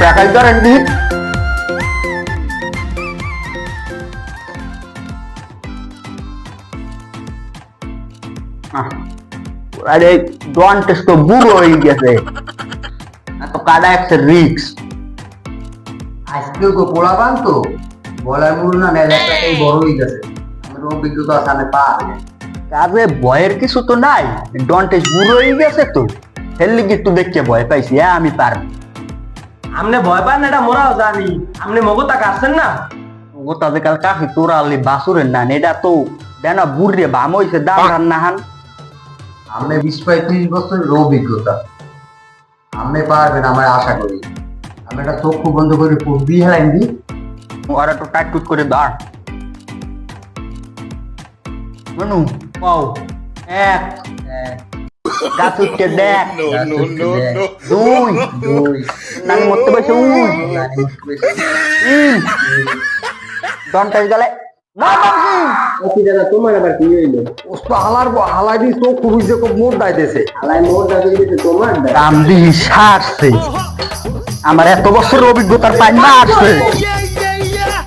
Package ধরেন দি। আরে ডন test তো বুড়ো হয়ে গেছে। এত কাটা একটা রিক্স আজকেও তো পোলাপান তো। বলার মূল না নেজারটাই বড় হয়ে গেছে। আমার অভিজ্ঞতা সামনে পা কাজে ভয়ের কিছু তো নাই। ডন টেস্ট বুড়ো হয়ে গেছে তো। হেললি কি একটু দেখতে ভয় পাইছি হ্যাঁ আমি পারব। আমনে ভয় পান এটা মোরাও জানি। আমনে মগতা কাটছেন না? ও তাদের কাল কাকি তোরা আলি বাসুরের না এটা তো দেনা বুড়ে বাম হইছে দাম রান্না হান। আমি বিশ পঁয়ত্রিশ বছরের অভিজ্ঞতা। আমি পারবেন আমার আশা করি। আমি একটা চক্ষু বন্ধ করে পড়বি হেলাইন দি। ওরা তো টাইট টুট করে দাঁড়। মনু পাও। এক এক। গাছ উঠতে দেখ দুই দুই নানি মরতে বসে উই তিন ডনটাই গেলে না বাবজি দাদা তোমার আবার কি হইল? হালার হালাই দি চক্ষু বুঝতে খুব মোট দাইতেছে। আলাই মোর দাদি তোমার কাম দিহি সারছে। আমার এত বছর অভিজ্ঞতার পাই না আসছে।